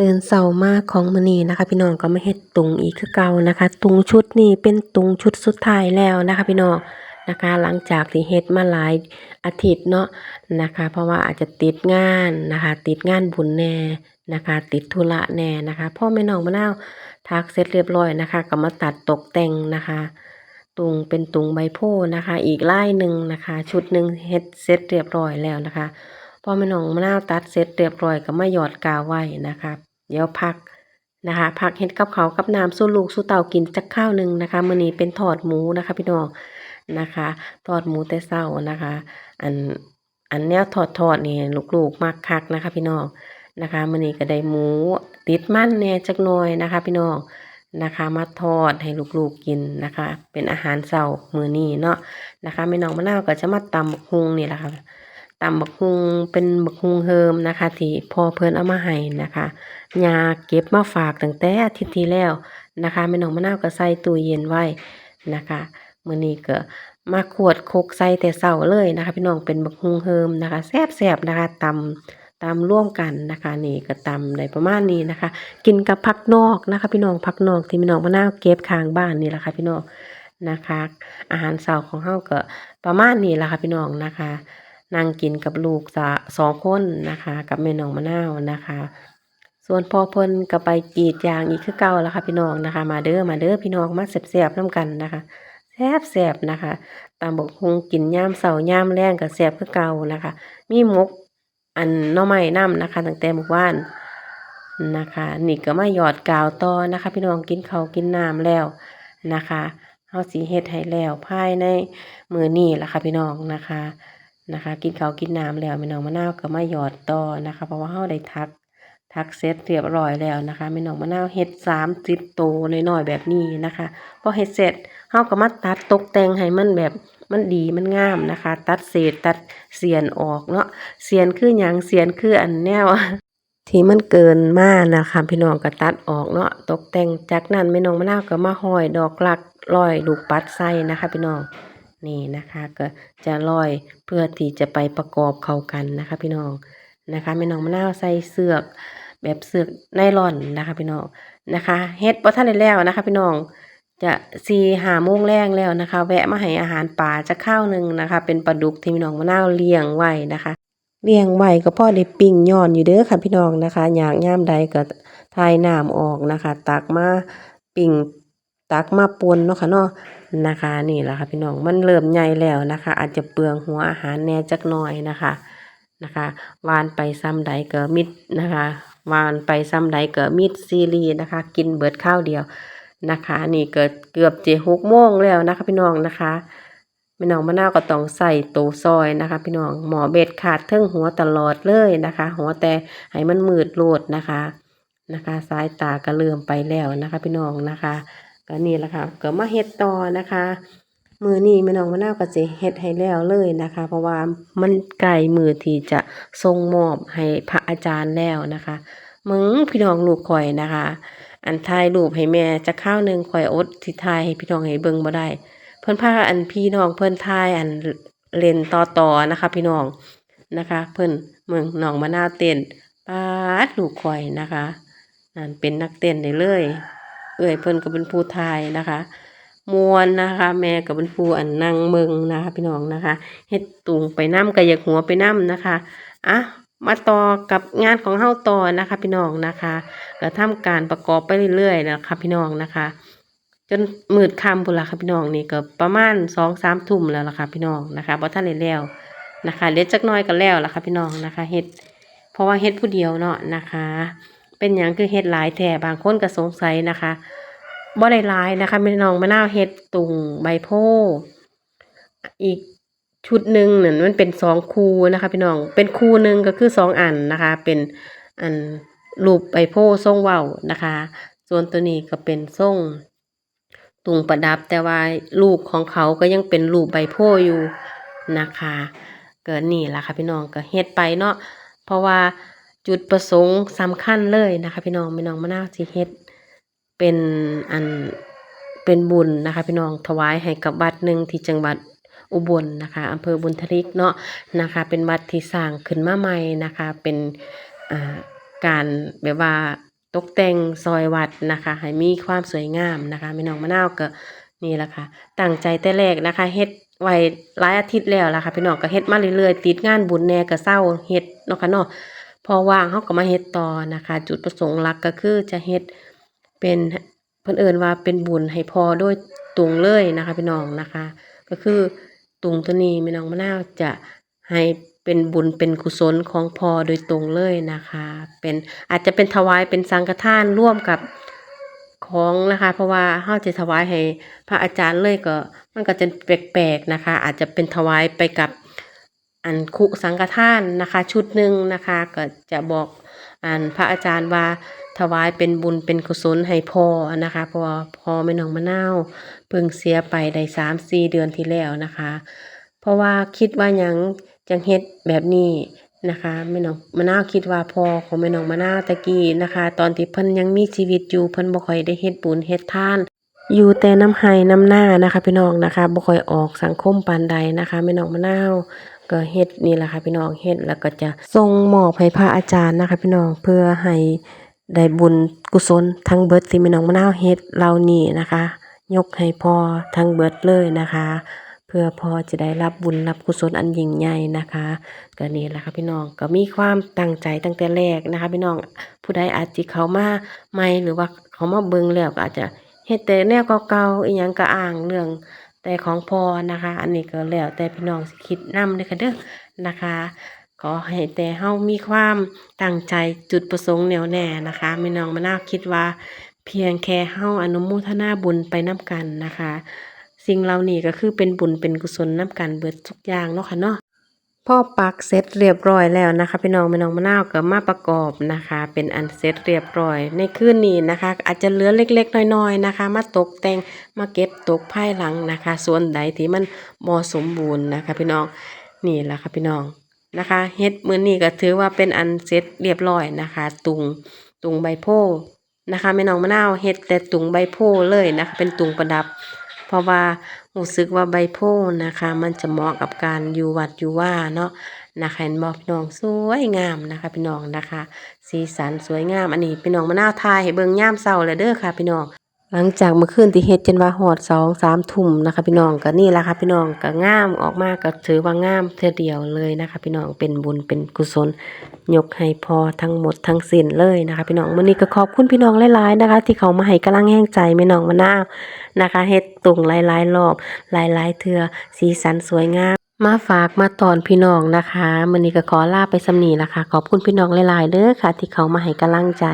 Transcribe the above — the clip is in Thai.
ตื่นเช้ามากของมื้อนี้นะคะ พี่น้องก็มาเฮ็ดตุงอีกคือเก่านะคะ ตุงชุดนี้เป็นตุงชุดสุดท้ายแล้วนะคะ พี่น้องนะคะ หลังจากที่เฮ็ดมาหลายอาทิตย์เนาะนะคะ เพราะว่าอาจจะติดงานนะคะ ติดงานบุญแน่นะคะ ติดธุระแน่นะคะพ่อแม่น้องมะนาวทักเสร็จเรียบร้อยนะคะ ก็มาตัดตกแต่งนะคะ ตุงเป็นตุงใบโพนะคะ อีกไลายหนึ่งนะคะ ชุดหนึ่งเฮ็ดเสร็จเรียบร้อยแล้วนะคะพอแม่น้องมะนาวตัดเสร็จเรียบร้อยก็มาหยอดกาวไว้นะคะ เดี๋ยวพักนะคะพักเฮ็ดกับเขากับน้ำสู้ลูกสู้เต่ากินจักข้าวหนึ่งนะคะมื้อนี้เป็นทอดหมูนะคะพี่น้องนะคะทอดหมูแต่เช้านะคะ อันอันแนวทอดทอดนี่ลูกๆมักคักนะคะพี่น้องนะคะมื้อนี้ก็ได้หมูติดมันแน่จักหน่อยนะคะ พี่น้องนะคะมาทอดให้ลูกๆกินนะคะ เป็นอาหารเช้ามื้อนี้เนาะนะคะแม่น้องมะนาวก็จะมาตำบักฮุงนี่แหละค่ะ ตำบักฮุงเป็นบักฮุงเฮิมนะคะ ที่พ่อเพิ่นเอามาให้นะคะยาเก็บมาฝากตั้งแต่อาทิตย์ที่แล้วนะคะแม่น้องมะนาวก็ใส่ตู้เย็นไว้นะคะมื้อนี้ก็มาขวดโคกใส่แต่เช้าเลยนะคะ พี่น้องเป็นบักฮุงเฮิมนะคะแซ่บๆนะคะตำตำร่วมกันนะคะนี่ก็ตำได้ประมาณนี้นะคะ กินกับผักนอกนะคะ พี่น้องผักนอกที่พี่น้องมะนาวเก็บข้างบ้านนี่แหละค่ะพี่น้องนะคะ อาหารเช้าของเฮาก็ประมาณนี้แหละค่ะพี่น้องนะคะ นั่งกินกับลูกสะสองคนนะคะ กับแม่น้องมะนาวนะคะ ส่วนพ่อเพิ่นก็ไปกรีดยางอีกคือเก่าแล้วค่ะพี่น้องนะคะ มาเด้อมาเด้อพี่น้องมาแซ่บๆนํกันนะคะแซ่บๆนะคะตามบอกฮุงกินยามเช้ายามแลงก็แซ่บคือเก่านะคะ มีมกอันน่อไม้นํนะคะตั้งแต่เมื่อวานนะคะนี่ก็มาหยอดกาวต่อนะคะ พี่น้องกินเขากินน้ำแล้วนะคะเฮาสิเฮ็ดให้แล้วภายในมือนี้ล่ะค่ะพี่น้องนะคะ นะคะ กินข้าวกินน้ำแล้วแม่น้องมะนาวก็มาหยอดต่อนะคะ เพราะว่าเฮาได้ทักทักเสร็จเรียบร้อยแล้วนะคะแม่น้องมะนาวเฮ็ด30โตน้อยๆแบบนี้นะคะพอเฮ็ดเสร็จเฮาก็มาตัดตกแต่งให้มันแบบมันดีมันงามนะคะ ตัดเศษตัดเสียนออกเนาะเสียนคือหยังเสียนคืออันแนวที่มันเกินมากนะคะพี่น้องก็ตัดออกเนาะตกแต่งจากนั้นแม่น้องมะนาวก็มาห้อยดอกหลักร้อยลูกปัดใส่นะคะพี่น้อง นี่นะคะก็จะร้อยเพื่อที่จะไปประกอบเข้ากันนะคะ พี่น้องนะคะแม่น้องมะนาวใส่เสือกแบบเสือกไนลอนนะคะพี่น้องนะคะเฮ็ดบ่ทันได้แล้วนะคะ พี่น้องจะสี่หาโมงแรงแล้วนะคะ แวะมาให้อาหารป่าจะข้าวหนึ่งนะคะ เป็นปลาดุกที่พี่น้องมะนาวเลี้ยงไว้นะคะเลี้ยงไว้ก็พ่อได้ปิ้งย้อนอยู่เด้อค่ะพี่น้องนะคะอยากย่ามใดก็ทายน้ำออกนะคะ ตักมาปิ้ง ตักมาปนเนาะค่ะเนาะนะคะนี่แหละค่ะพี่น้องมันเริ่มใหญ่แล้วนะคะ อาจจะเปลืองหัวอาหารแน่จักหน่อยนะคะนะคะวานไปซ้ำใดก็มิดนะคะวานไปซ้ำใดก็มิดซีรีส์นะคะ กินเบิดข้าวเดียวนะคะ นี่เกิดเกือบเจะหกโมงแล้วนะคะ พี่น้องนะคะแม่น้องมะนาวก็ต้องใส่โตซอยนะคะ พี่น้องหมอเบ็ดขาดเทิงหัวตลอดเลยนะคะ หัวแต่ให้มันมืดโลดนะคะนะคะ สายตาก็เริ่มไปแล้วนะคะ พี่น้องนะคะ ก็นี่แหละค่ะก็มาเฮ็ดต่อนะคะ มือนี้แม่น้องมะนาวก็จะเฮ็ดให้แล้วเลยนะคะ เพราะว่ามันใกลมือที่จะส่งมอบให้พระอาจารย์แล้วนะคะมึงพี่น้องลูกข่อยนะคะ อันถ่ายรูปให้แม่จะข้าวหนึ่งข่อยอดสิถ่ายให้พี่น้องให้เบิ่งบ่ได้ เพิ่นพาอันพี่น้องเพิ่นทายอันเล่นต่อต่อนะคะ พี่น้องนะคะ เพิ่นเมืองน้องมะนาวเต้นปาดลูกข่อยนะคะนั่นเป็นนักเต้นได้เลย เอ้ยเพิ่นก็เป็นผู้ทายนะคะมวนนะคะ แม่ก็เป็นผู้อันนั่งเมืองนะคะ พี่น้องนะคะเฮ็ดตุงไปน้ำกระยากหัวไปน้ำนะคะอะมาต่อกับงานของเฮาต่อนะคะ พี่น้องนะคะก็ทำการประกอบไปเรื่อยๆนะคะพี่น้องนะคะ จนมืดค่ำพุ่นละค่ะพี่น้องนี่ก็ประมาณสองสามทุ่มแล้วล่ะค่ะพี่น้องนะคะบ่ทันได้แล้วนะคะเด็ดจักน้อยก็แล้วล่ะค่ะพี่น้องนะคะเฮ็ดเพราะว่าเฮ็ดผู้เดียวเนาะนะคะ เป็นหยังคือเฮ็ดหลายแท่บางคนก็สงสัยนะคะ บ่ได้ลายนะคะพี่น้องมะนาวเฮ็ดตุงใบโพอีกชุดหนึ่งนั่นมันเป็นสองคูนะคะพี่น้อง เป็นคูหนึ่งก็คือสองอันนะคะ เป็นอันรูปใบโพทรงเว้านะคะ ส่วนตัวนี้ก็เป็นทรงตุงประดับแต่ว่ารูปของเขาก็ยังเป็นรูปใบโพอยู่นะคะ เกิดนี่ล่ะค่ะพี่น้องก็เฮ็ดไปเนาะเพราะว่าจุดประสงค์สำคัญเลยนะคะ พี่น้องพี่น้องมะนาวสิเฮ็ด เป็นอันเป็นบุญนะคะพี่น้องถวายให้กับวัดหนึ่งที่จังหวัดอุบลนะคะอำเภอบุญทริกเนาะนะคะ เป็นวัดที่สร้างขึ้นมาใหม่นะคะ เป็นอ่าการแบบว่าตกแต่งซอยวัดนะคะ ให้มีความสวยงามนะคะแม่น้องมะนาวก็นี่แหละค่ะตั้งใจแต่แรกนะคะเฮ็ดไว้หลายอาทิตย์แล้วล่ะค่ะพี่น้องก็เฮ็ดมาเรื่อยๆ ติดงานบุญแน่ก็เศร้าเฮ็ดเนาะค่ะเนาะพอว่างเฮาก็มาเฮ็ดต่อนะคะ จุดประสงค์หลักก็คือจะเฮ็ด เป็นเพิ่นเอิ้นว่าเป็นบุญให้พอโดยตรงเลยนะคะพี่น้องนะคะ ก็คือตุงตัวนี้แม่น้องมะนาวจะให้เป็นบุญเป็นกุศลของพอโดยตรงเลยนะคะ เป็นอาจจะเป็นถวายเป็นสังฆทานร่วมกับของนะคะ เพราะว่าเฮาจะถวายให้พระอาจารย์เลยก็มันก็จะแปลกๆนะคะ อาจจะเป็นถวายไปกับอันคุสังฆทานนะคะ ชุดหนึ่งนะคะ ก็จะบอกอันพระอาจารย์ว่า ถวายเป็นบุญเป็นกุศลให้พ่อนะคะพราะว่าพ่อแม่น้องมะนาวเพิ่งเสียไปได้สามสี่เดือนที่แล้วนะคะ เพราะว่าคิดว่ายังจังเฮ็ดแบบนี้นะคะแม่น้องมะนาวคิดว่าพ่อของแม่น้องมะนาวตะกี้นะคะ ตอนที่เพิ่นยังมีชีวิตอยู่เพิ่นบ่ค่อยได้เฮ็ดบุญเฮ็ดทาน อยู่แต่น้ำไห้น้ำหน้านะคะพี่น้องนะคะบ่ค่อยออกสังคมปานใดนะคะแม่น้องมะนาวก็เฮ็ดนี่แหละค่ะพี่น้องเฮ็ดแล้วก็จะส่งมอบให้พระอาจารย์นะคะ พี่น้องเพื่อให้ ได้บุญกุศลทั้งเบิดที่แม่น้องมะนาวเฮ็ดเหล่านี้นะคะ ยกให้พ่อทั้งเบิดเลยนะคะ เพื่อพ่อจะได้รับบุญรับกุศลอันยิ่งใหญ่นะคะก็นี่แหละค่ะพี่น้องก็มีความตั้งใจตั้งแต่แรกนะคะ พี่น้องผู้ใดอาจจะเขามาใหม่หรือว่าเขามาเบิ่งแล้วก็อาจจะเฮ็ดแต่แนวเก่าๆอีหยังก็อ้างเรื่องแต่ของพ่อนะคะ อันนี้ก็แล้วแต่พี่น้องสิคิดนำเด้อค่ะเด้อนะคะ ขอให้แต่เฮามีความตั้งใจจุดประสงค์แน่วแน่นะคะแม่น้องมะนาวคิดว่า เพียงแค่เฮาอนุโมทนาบุญไปน้ำกันนะคะ สิ่งเหล่านี้ก็คือเป็นบุญเป็นกุศลน้ำกันเบิดทุกอย่างเนาะค่ะเนาะพ่อปักเสร็จเรียบร้อยแล้วนะคะพี่น้องแม่น้องมะนาวก็มาประกอบนะคะ เป็นอันเสร็จเรียบร้อย ในคืนนี้นะคะ อาจจะเหลือเล็กๆ น้อยๆนะคะ มาตกแต่งมาเก็บตกภายหลังนะคะ ส่วนใดที่มันบ่สมบูรณ์นะคะ พี่น้องนี่แหละค่ะพี่น้อง นะคะเฮ็ดมือนี้ก็ถือว่าเป็นอันเสร็จเรียบร้อยนะคะ ตุงตุงใบโพนะคะแม่น้องมะนาวเฮ็ดแต่ตุงใบโพเลยนะคะ เป็นตุงประดับ เพราะว่ารู้สึกว่าใบโพนะคะ มันจะเหมาะกับการอยู่วัดอยู่ว่าเนาะนะคะเห็นบอกพี่น้องสวยงามนะคะพี่น้องนะคะ สีสันสวยงามอันนี้พี่น้องมะนาวทายให้เบิ่งย่ามเศร้าเลยเด้อค่ะพี่น้อง หลังจากเมื่อคืนที่เฮ็ดจนว่าหอดสองสามทุ่มนะคะพี่น้องก็นี่แหละค่ะพี่น้องก็งามออกมาก็ถือว่างามเท่อเดียวเลยนะคะ พี่น้องเป็นบุญเป็นกุศล ยกให้พอทั้งหมดทั้งสิ้นเลยนะคะ พี่น้องมื้อนี้ก็ขอบคุณพี่น้องหลายๆนะคะ ที่เขามาให้กำลังแห้งใจแม่น้องมะนาวนะคะเฮ็ดตุงหลายๆรอบหลายๆเทือสีสันสวยงามมาฝากมาตอนพี่น้องนะคะมื้อนี้ก็ขอลาไปสำนีละค่ะขอบคุณพี่น้องหลายๆเด้อค่ะ ที่เขามาให้กำลังใจ